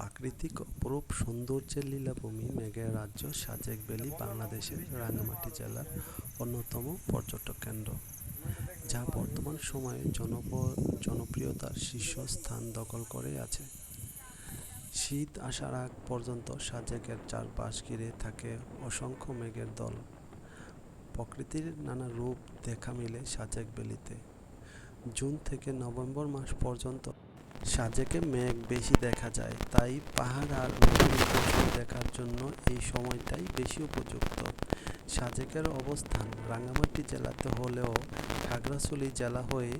প্রাকৃতিক অপরূপ সৌন্দর্যের লীলাভূমি মেঘের রাজ্য সাজেক ভ্যালি বাংলাদেশের রাঙ্গামাটি জেলার অন্যতম পর্যটক কেন্দ্র, যা বর্তমান সময়ে জনপ- জনপ্রিয়তার শীর্ষস্থান দখল করে আছে। শীত আসার আগ পর্যন্ত সাজেকের চারপাশ ঘিরে থাকে অসংখ্য মেঘের দল। প্রকৃতির নানা রূপ দেখা মিলে সাজেক ভ্যালিতে জুন থেকে নভেম্বর মাস পর্যন্ত সাজেকে মেঘ বেশি দেখা যায়, তাই পাহাড় আর দৃশ্য দেখার জন্য এই সময়টাই বেশি উপযুক্ত। সাজেকের অবস্থান রাঙ্গামাটি জেলাতে হলেও খাগড়াছড়ি জেলা হয়ে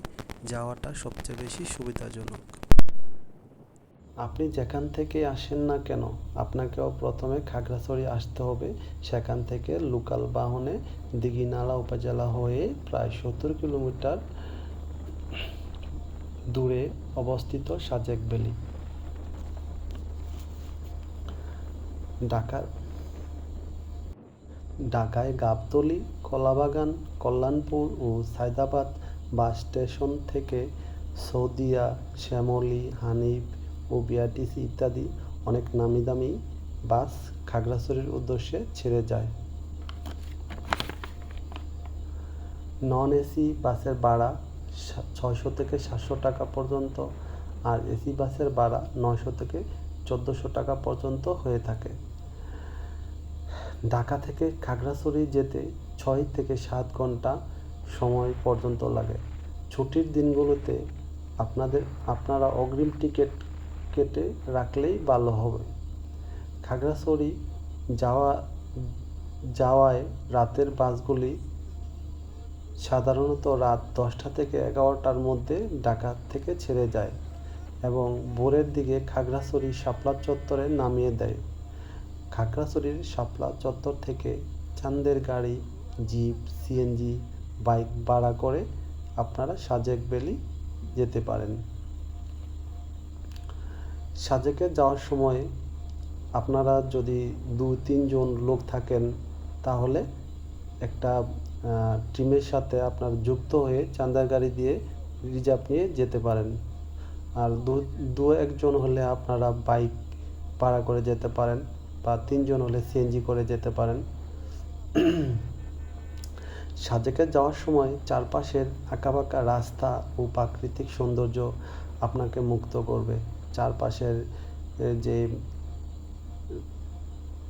যাওয়াটা সবচেয়ে বেশি সুবিধাজনক। আপনি যেখান থেকে আসেন না কেন, আপনাকেও প্রথমে খাগড়াছড়ি আসতে হবে। সেখান থেকে লোকাল বাহনে দিঘিনালা উপজেলা হয়ে প্রায় সত্তর কিলোমিটার দূরে অবস্থিত সাজেক ভ্যালি। ঢাকার ঢাকায় গাবতলী, কলাবাগান, কল্যাণপুর ও সায়দাবাদ বাস স্টেশন থেকে সৌদিয়া, শ্যামলী, হানিফ ও বিআরটিসি ইত্যাদি অনেক নামি দামি বাস খাগড়াছড়ির উদ্দেশ্যে ছেড়ে যায়। নন এসি বাসের ভাড়া ছয়শো থেকে সাতশো টাকা পর্যন্ত আর এসি বাসের ভাড়া নয়শো থেকে চোদ্দোশো টাকা পর্যন্ত হয়ে থাকে। ঢাকা থেকে খাগড়াছড়ি যেতে ছয় থেকে সাত ঘণ্টা সময় পর্যন্ত লাগে। ছুটির দিনগুলোতে আপনাদের, আপনারা অগ্রিম টিকিট কেটে রাখলেই ভালো হবে। খাগড়াছড়ি যাওয়া, যাওয়ায় রাতের বাসগুলি সাধারণত রাত দশটা থেকে এগারোটার মধ্যে ঢাকা থেকে ছেড়ে যায় এবং ভোরের দিকে খাগড়াছড়ি শাপলা চত্বরে নামিয়ে দেয়। খাগড়াছড়ির শাপলা চত্বর থেকে চান্দের গাড়ি, জিপ, সিএনজি, বাইক ভাড়া করে আপনারা সাজেক ভ্যালি যেতে পারেন। সাজেকে যাওয়ার সময় আপনারা যদি দু তিনজন লোক থাকেন তাহলে একটা টিমের সাথে আপনার যুক্ত হয়ে চান্দার গাড়ি দিয়ে রিজার্ভ নিয়ে যেতে পারেন। আর দু দু একজন হলে আপনারা বাইক ভাড়া করে যেতে পারেন বা তিনজন হলে সিএনজি করে যেতে পারেন। সাজেকে যাওয়ার সময় চারপাশের আঁকাবাঁকা রাস্তা ও প্রাকৃতিক সৌন্দর্য আপনাকে মুক্ত করবে। চারপাশের যে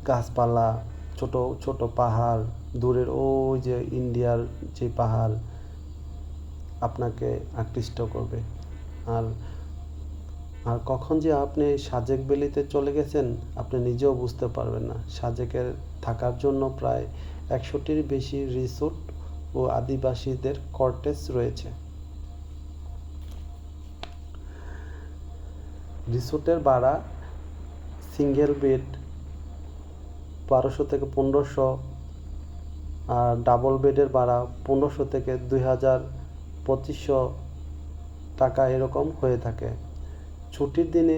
গাছপালা, ছোট ছোট পাহাড় দূরের ওই যে ইন্ডিয়ার যে পাহাড় আপনাকে আকৃষ্ট করবে। আর আর কখন যে আপনি সাজেক ভ্যালিতে চলে গেছেন, আপনি নিজেও বুঝতে পারবেন না। সাজেকের থাকার জন্য প্রায় একশোটির বেশি রিসোর্ট ও আদিবাসীদের কর্টেজ রয়েছে। রিসোর্টের ভাড়া সিঙ্গেল বেড বারোশো থেকে পনেরোশো আর ডাবল বেডের ভাড়া পনেরোশো থেকে দুই হাজার পঁচিশশো টাকা এরকম হয়ে থাকে। ছুটির দিনে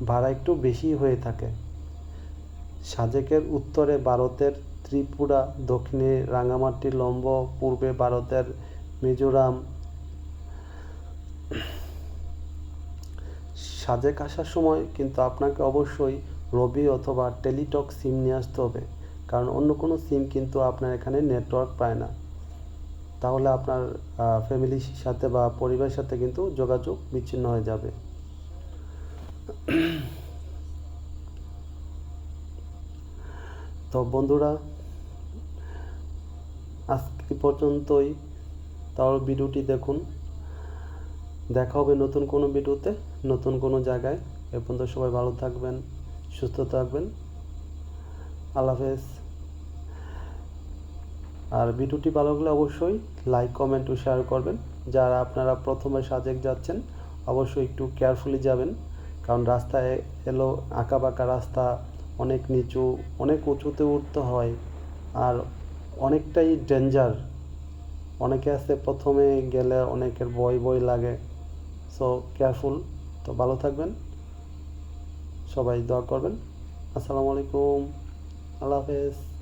ভাড়া একটু বেশি হয়ে থাকে। সাজেকের উত্তরে ভারতের ত্রিপুরা, দক্ষিণে রাঙামাটি, লম্ব, পূর্বে ভারতের মিজোরাম। সাজেক আসার সময় কিন্তু আপনাকে অবশ্যই রবি অথবা টেলিটক সিম নিয়ে আসতে হবে। কারণ অন্য কোনো সিম কিন্তু আপনার এখানে নেটওয়ার্ক পায় না। তাহলে আপনার ফ্যামিলির সাথে বা পরিবারের সাথে কিন্তু যোগাযোগ বিচ্ছিন্ন হয়ে যাবে। তো বন্ধুরা, আজকে পর্যন্তই। তাহলে ভিডিওটি দেখুন। দেখা হবে নতুন কোনো ভিডিওতে, নতুন কোনো জায়গায়। এ পর্যন্ত সবাই ভালো থাকবেন, সুস্থ থাকবেন। আল্লাহ হাফেজ। আর ভিডিওটি ভালো লাগলে অবশ্যই লাইক কমেন্ট ও শেয়ার করবেন। যারা আপনারা প্রথমে সাজেক যাচ্ছেন, অবশ্যই একটু কেয়ারফুলি যাবেন। কারণ রাস্তায় এলো আঁকা বাঁকা রাস্তা, অনেক নিচু, অনেক উঁচুতে উঠতে হয় আর অনেকটাই ডেঞ্জার অনেকে আছে প্রথমে গেলে অনেকের ভয় ভয় লাগে। সো কেয়ারফুল তো ভালো থাকবেন। সবাই দোয়া করবেন। আসসালামু আলাইকুম। আল্লাহ হাফেজ।